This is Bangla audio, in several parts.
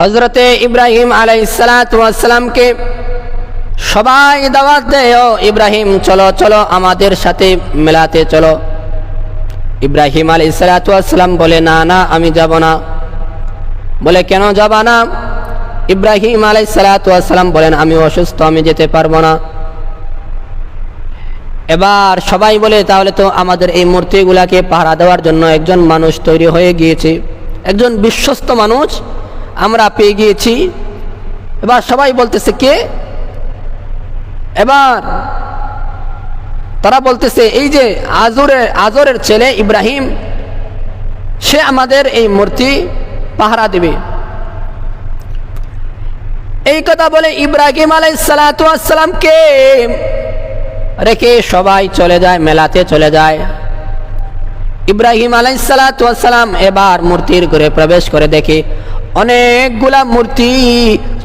হজরতে ইব্রাহিম আলাইসালামকে সবাই দাওয়াত দেয়, "ও ইব্রাহিম, চলো চলো আমাদের সাথে মেলাতে চলো। ইব্রাহিম আলাইসালাম বলে, না না, আমি যাব না। বলে, কেন যাব না? ইব্রাহিম আলাইসালাম বলেন, আমি অসুস্থ, আমি যেতে পারব না। এবার সবাই বলে, তাহলে তো আমাদের এই মূর্তিগুলাকে পাহারা দেওয়ার জন্য একজন মানুষ তৈরি হয়ে গিয়েছে। একজন বিশ্বস্ত মানুষ আমরা পেয়ে গিয়েছি। এবার সবাই বলতেছে কে? এবার তারা বলতেছে, এই যে আজরের আজরের ছেলে ইব্রাহিম, সে আমাদের এই মূর্তি পাহারা দেবে। এই কথা বলে ইব্রাহিম আলাই সালাতামকে রেখে সবাই চলে যায়, মেলাতে চলে যায়। ইব্রাহিম আলাই সালাতাম এবার মূর্তির ঘরে প্রবেশ করে দেখে অনেকগুলা মূর্তি,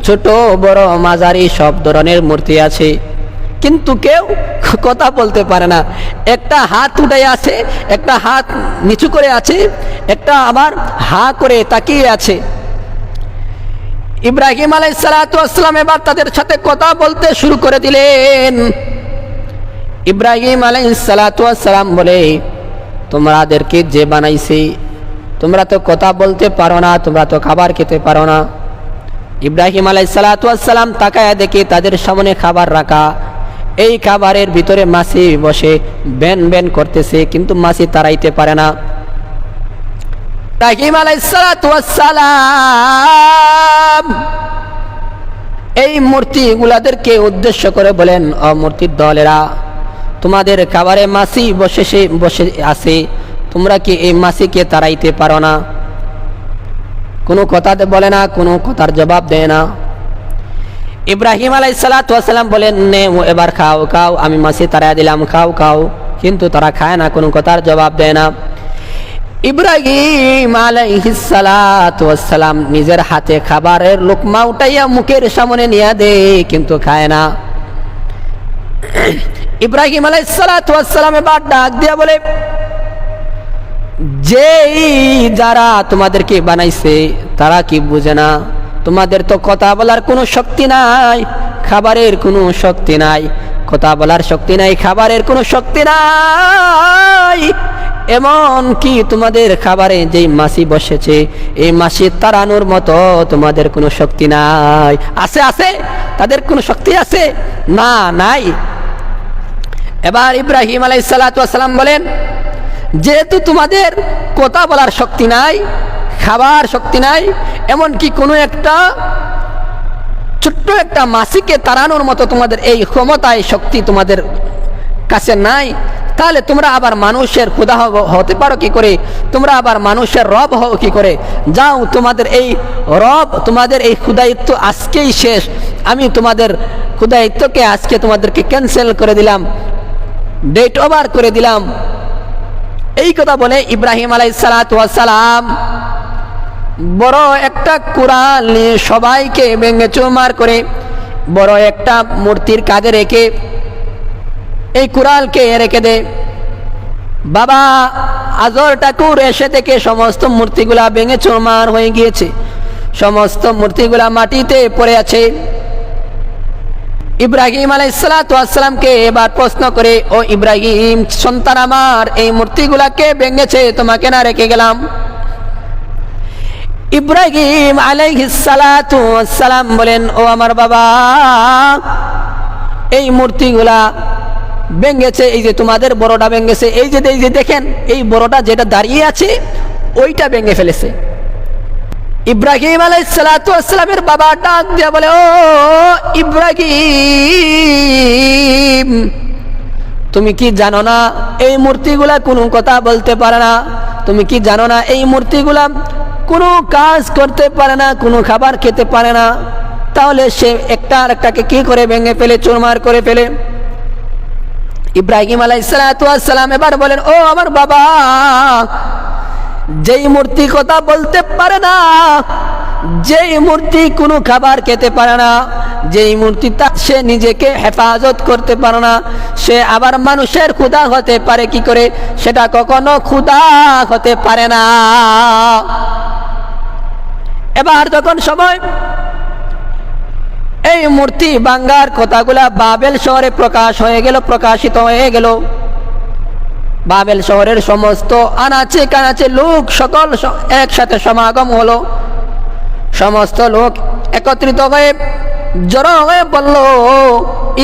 ছোট, বড়, মাঝারি, সব ধরনের মূর্তি আছে। কিন্তু কেউ কথা বলতে পারে না। একটা হাত উঠে আছে, একটা হাত নিচু করে আছে, একটা আবার হা করে তাকিয়ে আছে। ইব্রাহিম আলাই সালাতাম এবার তাদের সাথে কথা বলতে শুরু করে দিলেন। ইব্রাহিম আলাই সালাতাম বলে, তোমাদেরকে যে বানাইছে তোমরা তো কথা বলতে পারো না, তোমরা তো খাবার খেতে পারো না। ইব্রাহিম আলাই সালাতাম তাকায় দেখে তাদের সামনে খাবার রাখা। এই খাবারের ভিতরে মাছি বসে ব্যান ব্যান করতেছে, কিন্তু মাছি তাড়াইতে পারে না। ইব্রাহিম আলাই সালাতাম এই মূর্তিগুলাদেরকে উদ্দেশ্য করে বলেন, অ মূর্তির দলেরা, তোমাদের খাবারে মাছি বসে সে, বসে আছে তোমরা কি এই মাসিকে তাড়াইতে পারো না? কোনো কথা বলে না, কোনো কথার জবাব দেয় না। ইব্রাহিম আলাই সালাতাম বলেন, নে এবার খাও খাও, আমি মাসি তাড়াই দিলাম, খাও খাও। কিন্তু তারা খায় না, কোনো কথার জবাব দেয় না। ইব্রাহিম আলাইহিসালাম নিজের হাতে খাবারের লোকমা উঠাইয়া মুখের সামনে নিয়ে দে, কিন্তু খায় না। ইব্রাহিম আলাইসালাম এবার ডাক দিয়া বলে যেই যারা তোমাদেরকে বানাইছে, তারা কি বুঝে না? তোমাদের তো কথা বলার কোনো শক্তি নাই, খাবারের কোনো শক্তি নাই। কথা বলার শক্তি নাই, খাবারের কোনো শক্তি নাই। এমন কি তোমাদের খাবারে যেই মাসি বসেছে, এই মাসি তাড়ানোর মতো তোমাদের কোনো শক্তি নাই। আছে আছে? তাদের কোনো শক্তি আছে? না, নাই। এবার ইব্রাহিম আলাই সালাম বলেন যেহেতু তোমাদের কথা বলার শক্তি নাই, খাবার শক্তি নাই এমন কি কোনো একটা ছোট্ট একটা মাসিকে তাড়ানোর মতো তোমাদের এই ক্ষমতায় শক্তি তোমাদের কাছে নাই, তাহলে তোমরা আবার মানুষের ক্ষুদা হতে পারো কি করে? তোমরা আবার মানুষের রব হও কি করে? যাও, তোমাদের এই রব, তোমাদের এই ক্ষুদায়িত্ব আজকেই শেষ। আমি তোমাদের ক্ষুদায়িত্বকে আজকে তোমাদেরকে ক্যান্সেল করে দিলাম। ডেট ওভার করে দিলাম। এই কথা বলে ইব্রাহিম আলাই সালাম। বড় একটা কোরআন নিয়ে সবাইকে ভেঙে চুমার করে, বড় একটা মূর্তির কাজে রেখে এই কুড়ালকে রেখে দে। বাবা আজর ঠাকুর এসে থেকে সমস্ত মূর্তিগুলা ভেঙে চুরমার হয়ে গিয়েছে। সমস্ত মূর্তিগুলা মাটিতে পড়ে আছে। ইব্রাহিম আলাইসালামকে এবার প্রশ্ন করে, ও ইব্রাহিম, সন্তান আমার, এই মূর্তিগুলাকে ভেঙেছে? তোমাকে না রেখে গেলাম? ইব্রাহিম আলাইহিসালাম বলেন, ও আমার বাবা, এই মূর্তিগুলা ভেঙেছে, এই যে তোমাদের বড়টা ভেঙেছে, এই যে এই যে দেখেন, এই বড়টা যেটা দাঁড়িয়ে আছে, ওইটা ভেঙে ফেলেছে। ইব্রাহিম আলাইসালামের বাবা ডাক দিয়া বলে, ও ইব্রাহিম, তুমি কি জানো না এই মূর্তিগুলা কোনো কথা বলতে পারে না? তুমি কি জানো না এই মূর্তিগুলা কোনো কাজ করতে পারে না, কোনো খাবার খেতে পারে না? তাহলে সে একটা আর একটাকে কি করে ভেঙে ফেলে, চুরমার করে ফেলে? ইব্রাহিম আলাইসালাম এবার বলেন, ও আমার বাবা যেই মূর্তি কথা বলতে পারে না, যেই মূর্তি কোনো খাবার খেতে পারে না, যেই মূর্তি তা সে নিজেকে হেফাজত করতে পারে না, সে আবার মানুষের ক্ষুধা হতে পারে কি করে? সেটা কখনো ক্ষুধা হতে পারে না। এবার যখন সময়, এই মূর্তি বাঙ্গার কথাগুলা বাবেল শহরে প্রকাশ হয়ে গেল, প্রকাশিত হয়ে গেল। বাবেল শহরের সমস্ত আনাচে কানাচে লোক সকল একসাথে সমাগম হলো। সমস্ত লোক একত্রিত হয়ে, জড়ো হয়ে বলল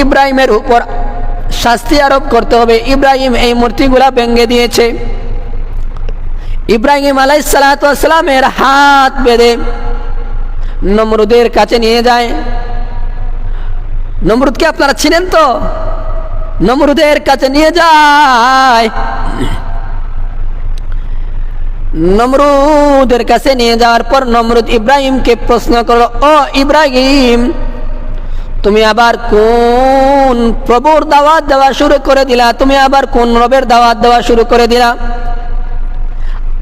ইব্রাহিমের উপর শাস্তি আরোপ করতে হবে। ইব্রাহিম এই মূর্তিগুলা ভেঙে দিয়েছে। ইব্রাহিম আলাইসালামের হাত বেঁধে নমরুদের কাছে নিয়ে যায়। নমরুদকে আপনারা ছিলেন তো? নমরুদের কাছে নিয়ে যায়। নমরুদের কাছে নিয়ে যাওয়ার পর নমরুদ ইব্রাহিমকে প্রশ্ন করল, ও ইব্রাহিম, তুমি আবার কোন প্রভুর দাওয়াত দেওয়া শুরু করে দিলা? তুমি আবার কোন রবের দাওয়াত দেওয়া শুরু করে দিলা?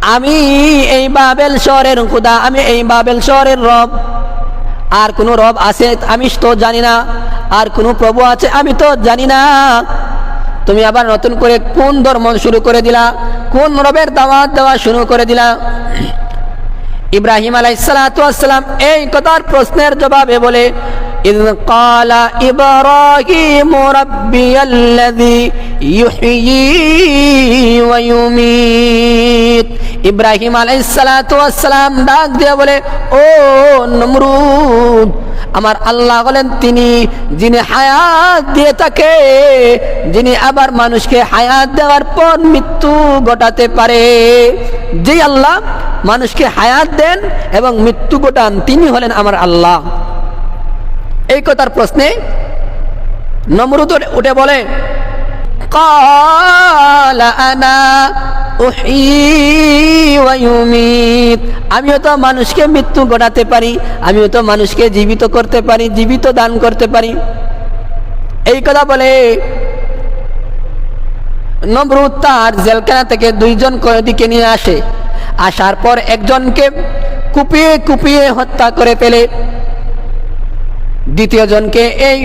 আমি এই বাবেল শহরের খুদা, আমি এই বাবেল শহরের রব। আর কোনো রব আছে? আমি তো জানি না। আর কোনো প্রভু আছে? আমি তো জানি না। তুমি আবার নতুন করে কোন ধর্ম শুরু করে দিলা কোন রবের দাওয়াত দেওয়া শুরু করে দিলা ইব্রাহিম আলাইসালাম এই কথার প্রশ্নের জবাবে বলে إذ قال إبراهيم ربي الذي يحيي ويميت ইব্রাহিম আলাইসালাম ডাক দিয়ে বলে ও নমরুদ আমার আল্লাহ বলেন তিনি যিনি হায়াত দিয়ে থাকে যিনি আবার মানুষকে হায়াত দেওয়ার পর মৃত্যু ঘটাতে পারে যে আল্লাহ মানুষকে হায়াত দেন এবং মৃত্যু ঘটান তিনি হলেন আমার আল্লাহ এই কথার প্রশ্নে নমরুদ উঠে বলে قال أنا أحيي ويميت আমিও তো মানুষকে মৃত্যু ঘটাতে পারি, আমিও তো মানুষকে জীবিত করতে পারি, জীবিত দান করতে পারি। এই কথা বলে নমরুদ তার জেলখানা থেকে দুইজন কয়েদিকে নিয়ে আসে। আসার পর একজনকে কুপিয়ে কুপিয়ে হত্যা করে ফেলে। দ্বিতীয় জনকে এই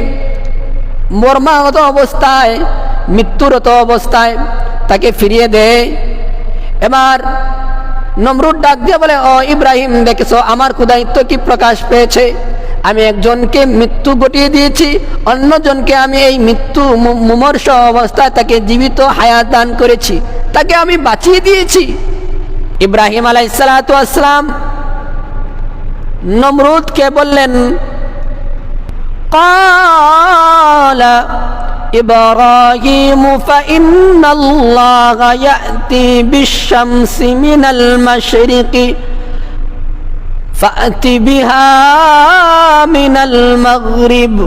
মর্মাহত অবস্থায়, মৃত্যুরত অবস্থায় তাকে ফিরিয়ে দেয়। এবার নমরুদ ডাক দিয়ে বলে ও ইব্রাহিম দেখেছো আমার ক্ষুদায়িত্ব কি প্রকাশ পেয়েছে আমি একজনকে মৃত্যু ঘটিয়ে দিয়েছি অন্যজনকে আমি এই মৃত্যু মু- মুমূর্ষ অবস্থায় তাকে জীবিত হায়াত দান করেছি তাকে আমি বাঁচিয়ে দিয়েছি ইব্রাহিম আলাইসালাম নমরুদকে বললেন قال إبراهيم فإن الله يأتي بالشمس من المشرق فأت بها من المغرب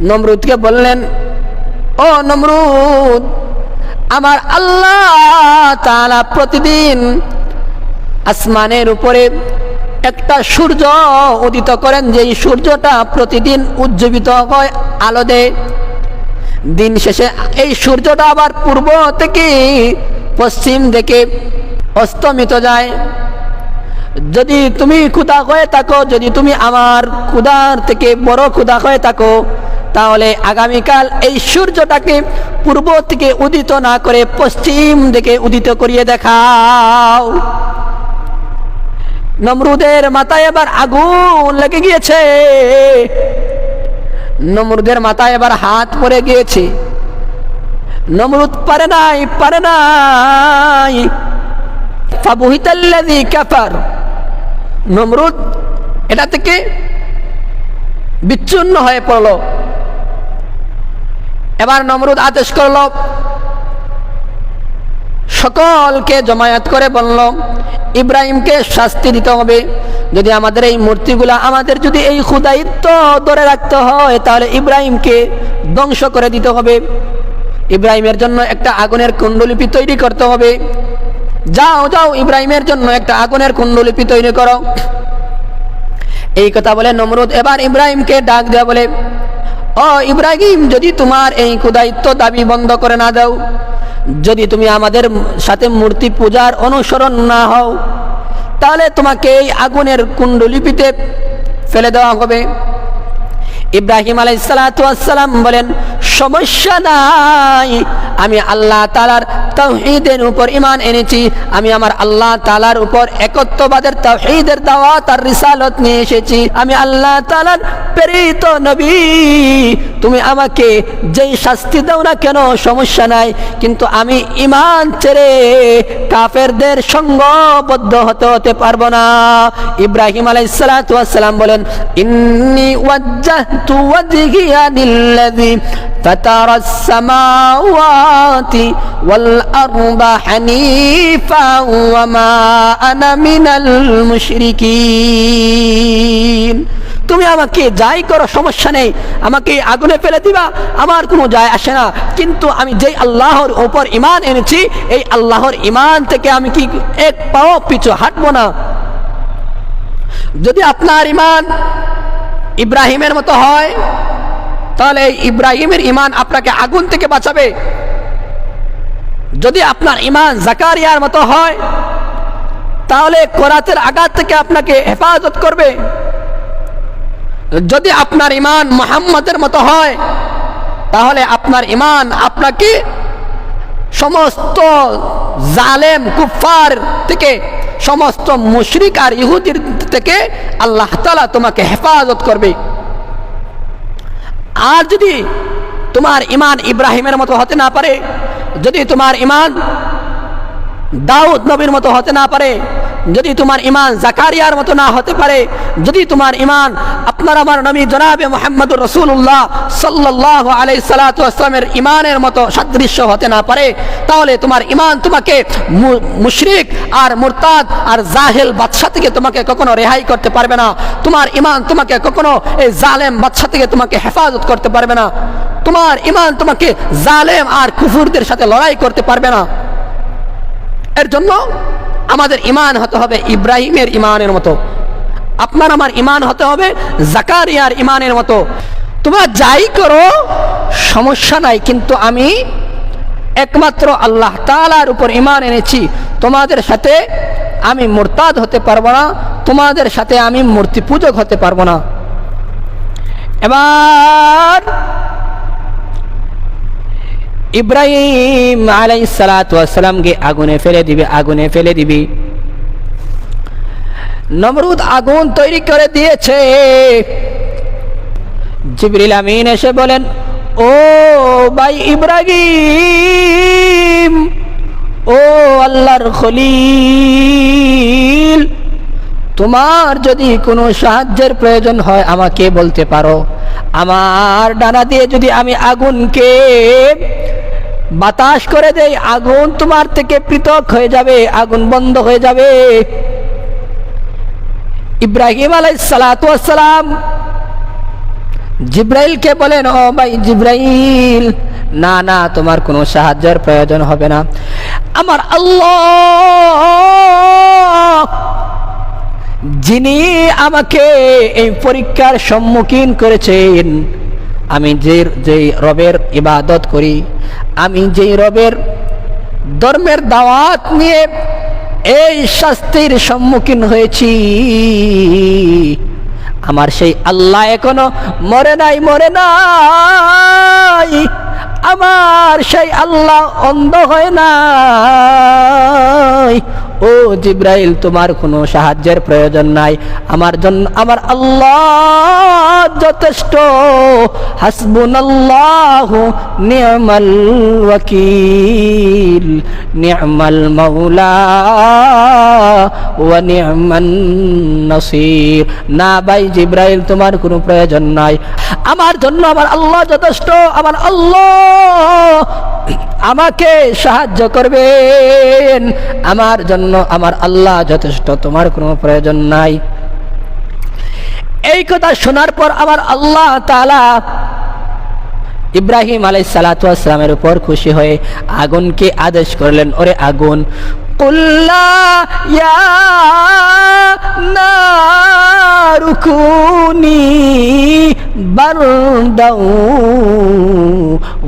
নমরুদকে বললেন ও নমরুদ আমার আল্লাহ তাআলা প্রতিদিন আসমানের উপরে একটা সূর্য উদিত করেন যেই সূর্যটা প্রতিদিন উজ্জীবিত হয় আলো দেয় দিন শেষে এই সূর্যটা আবার পূর্ব থেকে পশ্চিম দিকে অস্তমিত যায়। যদি তুমি ক্ষুদা হয়ে থাকো, যদি তুমি আমার ক্ষুদার থেকে বড় ক্ষুদা হয়ে থাকো, তাহলে আগামীকাল এই সূর্যটাকে পূর্ব থেকে উদিত না করে পশ্চিম দিকে উদিত করিয়ে দেখাও। নমরুদের মাথায় এবার আগুন লেগে গিয়েছে। নমরুদের মাথায় এবার হাত পরে গিয়েছে। নমরুদ পারে নাই পারে নাই। ফাবুহিতাল্লাযী কাফার। নমরুদ এটা থেকে বিচ্ছিন্ন হয়ে পড়ল। এবার নমরুদ আদেশ করল সকলকে জমায়েত করে বলল, ইব্রাহিমকে শাস্তি দিতে হবে। যদি আমাদের এই মূর্তিগুলা আমাদের যদি এই ক্ষুদায়িত্ব ধরে রাখতে হয়, তাহলে ইব্রাহিমকে ধ্বংস করে দিতে হবে। ইব্রাহিমের জন্য একটা আগুনের কুণ্ডলিপি তৈরি করতে হবে। যাও যাও, ইব্রাহিমের জন্য একটা আগুনের কুণ্ডলিপি তৈরি করো। এই কথা বলে নমরুদ এবার ইব্রাহিমকে ডাক দেওয়া বলে ও ইব্রাহিম, যদি তোমার এই ক্ষুদায়িত্ব দাবি বন্ধ করে না দাও যদি তুমি আমাদের সাথে মূর্তি পূজার অনুসরণ না হও, তাহলে তোমাকে এই আগুনের কুণ্ডলিপিতে ফেলে দেওয়া হবে। ইব্রাহিম আলাইসালাম বলেন, সমস্যা নাই, আমি আল্লাহ তালার তৌহিদের উপর ইমান এনেছি, আমি আমার আল্লাহ তালার উপর একত্ববাদের তৌহিদের দাওয়াত তার রিসালত নিয়ে এসেছি, আমি আল্লাহ তালার প্রেরিত নবী, তুমি আমাকে যেই শাস্তি দাও না কেন, সমস্যা নাই, কিন্তু আমি ইমান ছেড়ে কাফেরদের সঙ্গবদ্ধ হতে হতে পারব না। ইব্রাহিম আলাইসালাম বলেন, ইন্নি ওয়াজ্জাহতু ওয়াজহিয়া লিল্লাযী فطر السماوات والأرض حنيفا وما أنا من المشركين তুমি আমাকে যাই করো সমস্যা নেই আমাকে আগুনে ফেলে দিবা আমার কোনো যায় আসে না কিন্তু আমি যেই আল্লাহর ওপর ইমান এনেছি এই আল্লাহর ইমান থেকে আমি কি এক পাও পিছু হাঁটবো না যদি আপনার ইমান ইব্রাহিমের মতো হয়, তাহলে ইব্রাহিমের ইমান আপনাকে আগুন থেকে বাঁচাবে। যদি আপনার ইমান জাকারিয়ার মতো হয়, তাহলে কোরআতের আঘাত থেকে আপনাকে হেফাজত করবে। যদি আপনার ইমান মোহাম্মদের মতো হয়, তাহলে আপনার ইমান আপনাকে সমস্ত জালেম কুফার থেকে, সমস্ত মুশরিক আর ইহুদির থেকে আল্লাহ তালা তোমাকে হেফাজত করবে। আর যদি তোমার ইমান ইব্রাহিমের মতো হতে না পারে, যদি তোমার ইমান দাউদ নবীর মতো হতে না পারে। যদি তোমার ইমান জাকারিয়ার মতো না হতে পারে, যদি তোমার ইমান আপনার আমার নবী জনাবে মোহাম্মদুর রসুল্লাহ সাল্লাহ আলাই সালাতামের ইমানের মতো সাদৃশ্য হতে না পারে, তাহলে তোমার ইমান তোমাকে মুশরিক আর মুরতাদ আর জাহেল বাদশা থেকে তোমাকে কখনো রেহাই করতে পারবে না। তোমার ইমান তোমাকে কখনো এই জালেম বাদশা থেকে তোমাকে হেফাজত করতে পারবে না। তোমার ইমান তোমাকে জালেম আর কুফুরদের সাথে লড়াই করতে পারবে না। এর জন্য আমাদের ইমান হতে হবে ইব্রাহিমের ইমানের মতো। আপনার আমার ইমান হতে হবে জাকারিয়ার ইমানের মতো। তোমরা যাই করো, সমস্যা নাই, কিন্তু আমি একমাত্র আল্লাহ তালার উপর ইমান এনেছি। তোমাদের সাথে আমি মোরতাদ হতে পারব না, তোমাদের সাথে আমি মূর্তি পূজক হতে পারব না। এবার ইব্রাহিম আলাই সালাতামকে আগুনে ফেলে দিবে, আগুনে ফেলে দিবি। নমরুদ আগুন তৈরি করে দিয়েছে। জিবরিল আমিন এসে বলেন, ও ভাই ইব্রাহিম, ও আল্লাহর খলিল, তোমার যদি কোনো সাহায্যের প্রয়োজন হয় আমাকে বলতে পারো। আমার ডানা দিয়ে যদি আমি আগুনকে বাতাস করে দেই, আগুন তোমার থেকে পৃথক হয়ে যাবে, আগুন বন্ধ হয়ে যাবে। ইব্রাহিম আলাই সালাম জিব্রাইলকে বলেন, ও ভাই জিব্রাইল, না না, তোমার কোনো সাহায্যের প্রয়োজন হবে না। আমার আল্লাহ যিনি আমাকে এই পরীক্ষার সম্মুখীন করেছেন আমি যে যেই রবের ইবাদত করি, আমি যেই রবের ধর্মের দাওয়াত নিয়ে এই শাস্তির সম্মুখীন হয়েছি। আমার সেই আল্লাহ এখনও মরে নাই মরে নাই। আমার সেই আল্লাহ অন্ধ হয় নাই। ও জিব্রাইল, তোমার কোনো সাহায্যের প্রয়োজন নাই। আমার জন্য, আমার আল্লাহ যথেষ্ট। হাসবুন আল্লাহ নিয়মাল ওয়াকিল, নিয়মল নাসির না ভাই জিব্রাইল, তোমার কোনো প্রয়োজন নাই। আমার জন্য আমার আল্লাহ যথেষ্ট, আমার আল্লাহ আমাকে সাহায্য করবেন। আমার জন্য আমার আল্লাহ যথেষ্ট, তোমার কোনো প্রয়োজন নাই। এই কথা শোনার পর আমার আল্লাহ তালা ইব্রাহিম আলাই সালাতামের উপর খুশি হয়ে আগুনকে আদেশ করলেন, ওরে আগুন قلنا يا نار كوني بردا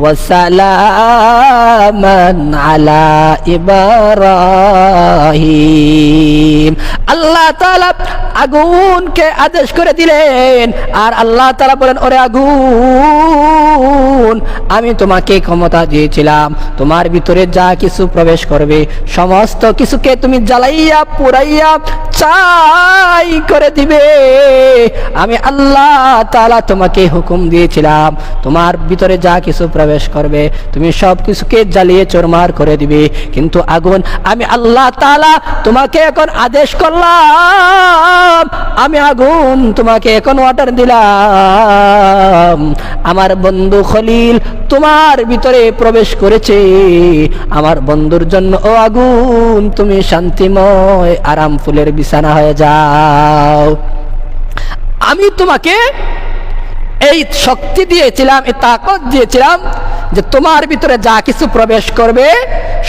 ওয়াসালামান আলা ইব্রাহিম আল্লাহ তাআলা আগুনকে আদেশ করে দিলেন। আর আল্লাহ তালা বলেন, ওরে আগুন, আমি তোমাকে ক্ষমতা দিয়েছিলাম। তোমার ভিতরে যা কিছু প্রবেশ করবে, সমস্ত কিছুকে তুমি জ্বালাইয়া, পুরাইয়া চাই করে দিবে। আমি আল্লাহ তালা তোমাকে হুকুম দিয়েছিলাম, তোমার ভিতরে যা কিছু প্রবেশ করবে, তুমি সব কিছুকে জ্বালিয়ে চোরমার করে দিবে। কিন্তু আগুন, আমি আল্লাহ তালা তোমাকে এখন আদেশ করলাম, আমি আগুন তোমাকে এখন অর্ডার দিলাম। আমার বন্ধু খলিল তোমার ভিতরে প্রবেশ করেছে। আমার বন্ধুর জন্য ও আগুন, তুমি শান্তিময় আরাম ফুলের বিছানা হয়ে যাও। আমি তোমাকে এই শক্তি দিয়েছিলাম, এই তাকত দিয়েছিলাম যে তোমার ভিতরে যা কিছু প্রবেশ করবে,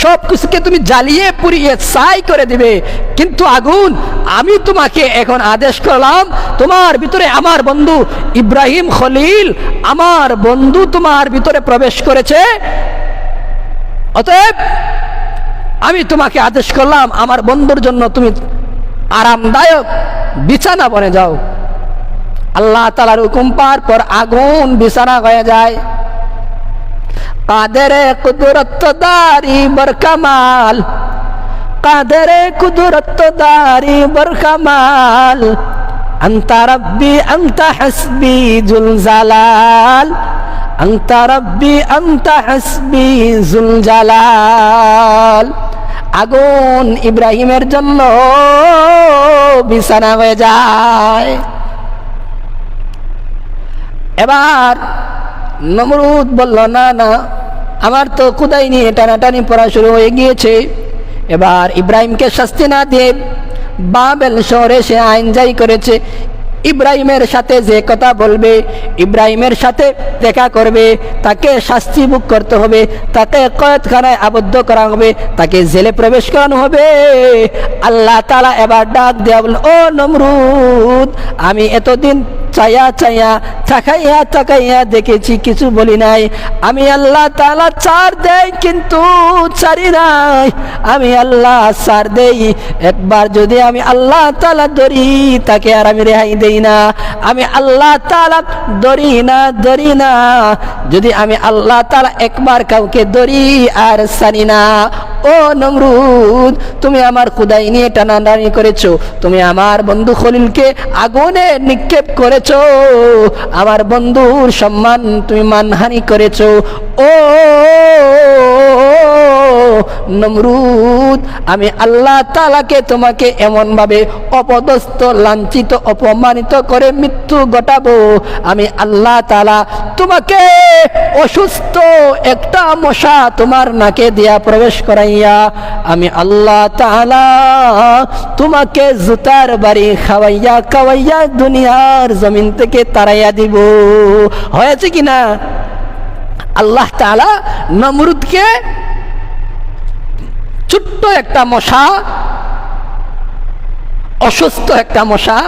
সব কিছুকে তুমি জ্বালিয়ে, পুড়িয়ে, ছাই করে দিবে। কিন্তু আগুন আমি তোমাকে এখন আদেশ করলাম, তোমার ভিতরে আমার বন্ধু ইব্রাহিম খলিল, আমার বন্ধু তোমার ভিতরে প্রবেশ করেছে। অতএব আমি তোমাকে আদেশ করলাম, আমার বন্ধুর জন্য তুমি আরামদায়ক। বিছানা বনে যাও। আল্লাহ তালার হুকুম পার পর আগুন বিছানা হয়ে যায়। কাদের কুদুরত্ব দারি বরকামাল কাদের কুদুরত্ব দারি বরকামাল আন্তা রব্বি, আন্তা হাসবি জুল জালাল আন্তা রব্বি, আন্তা হাসবি জুল জালাল আগুন ইব্রাহিমের জন্য বিছানা হয়ে যায়। এবার নমরুদ বলল, না না, আমার তো খুদাই নিয়ে টানাটানি পড়া শুরু হয়ে গিয়েছে। এবার ইব্রাহিমকে শাস্তি না দিয়ে বাবেল শহরে সে আইন যাই করেছে। ইব্রাহিমের সাথে যে কথা বলবে, ইব্রাহিমের সাথে দেখা করবে, তাকে শাস্তি মুখ করতে হবে তাকে কয়েতখানায় আবদ্ধ করা হবে, তাকে জেলে প্রবেশ করানো হবে। আল্লাহ তালা এবার ডাক দেওয়া বলল, ও নমরুদ, আমি এতদিন চাইয়া চাইয়া তাকাইয়া তাকাইয়া দেখেছি কিছু বলি নাই। আমি আল্লাহ তালা চার দেই কিন্তু চারি নাই। আমি আল্লাহ চার দেই। একবার যদি আমি আল্লাহ তালা ধরি, তাকে আর আমি রেহাই দেই না। আমি আল্লাহ তালা ধরি না ধরি না। যদি আমি আল্লাহ তালা একবার কাউকে ধরি আর সানি না ও নমরুদ, তুমি আমার খুদাই নিয়ে টানাটানি করেছ। তুমি আমার বন্ধু খলিলকে আগুনে নিক্ষেপ করেছ। আমার বন্ধুর সম্মান তুমি মানহানি করেছ। ও নমরুদ, আমি আল্লাহ তালাকে তোমাকে এমনভাবে অপদস্থ, লাঞ্ছিত, অপমানিত করে মৃত্যু ঘটাবো। আমি আল্লাহ তালা তোমাকে অসুস্থ একটা মশা তোমার নাকে দিয়া প্রবেশ করাইয়া, আমি আল্লাহ তালা তোমাকে জুতার বাড়ি খাওয়াইয়া খাওয়াইয়া দুনিয়ার জমিন থেকে তাড়াইয়া দিব। হয়েছে কিনা আল্লাহ তালা নমরুদকে ছোট্ট একটা মশা, অসুস্থ একটা মশা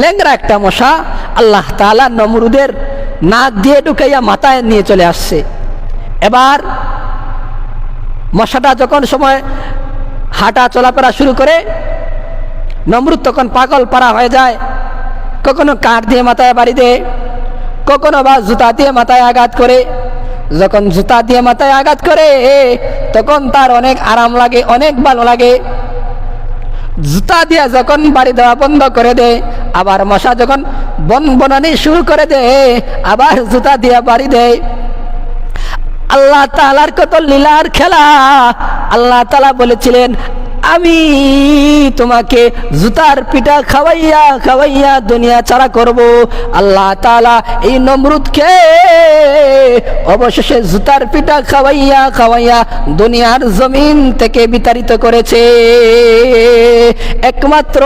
ল্যাংরা একটা মশা, আল্লাহ তালা নমরুদের নাক দিয়ে ঢুকাইয়া মাথায় নিয়ে চলে আসছে। এবার মশাটা যখন সময় হাঁটা চলাফেরা শুরু করে, নমরুদ তখন পাগল পাড়া হয়ে যায়। কখনো কাঠ দিয়ে মাথায় বাড়ি দেয়, কখনো বা জুতা দিয়ে মাথায় আঘাত করে। যখন জুতা দিয়ে মাথায় আঘাত করে তখন তার অনেক আরাম লাগে, অনেক ভালো লাগে। জুতা দিয়ে যখন বাড়ি দেওয়া বন্ধ করে দে, আবার মশা যখন বন বনানি শুরু করে দেয় আবার জুতা দিয়ে বাড়ি দেয় আল্লাহ তালার কত লীলার খেলা। আল্লাহ তালা বলেছিলেন আমি তোমাকে জুতার পিঠা খাওয়াইয়া খাওয়াইয়া দুনিয়া ছাড়া করব। আল্লাহ তালা এই নমরুদকে অবশেষে জুতার পিঠা খাওয়াইয়া খাওয়াইয়া দুনিয়ার জমিন থেকে বিতাড়িত করেছে। একমাত্র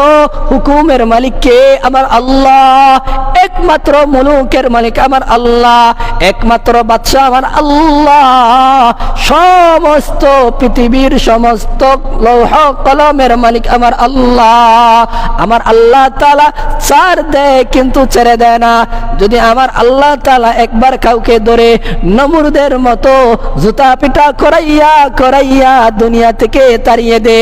হুকুমের মালিককে আমার আল্লাহ, একমাত্র মুলুকের মালিক আমার আল্লাহ, একমাত্র বাচ্চা আমার আল্লাহ। সমস্ত পৃথিবীর সমস্ত লৌহ কলমের মালিক আমার আল্লাহ। আমার আল্লাহ তালা চার দেয় কিন্তু ছেড়ে দেয় না। যদি আমার আল্লাহ তালা একবার কাউকে ধরে নমুরদের মতো জুতা পিটা করাইয়া করাইয়া দুনিয়া থেকে তাড়িয়ে দে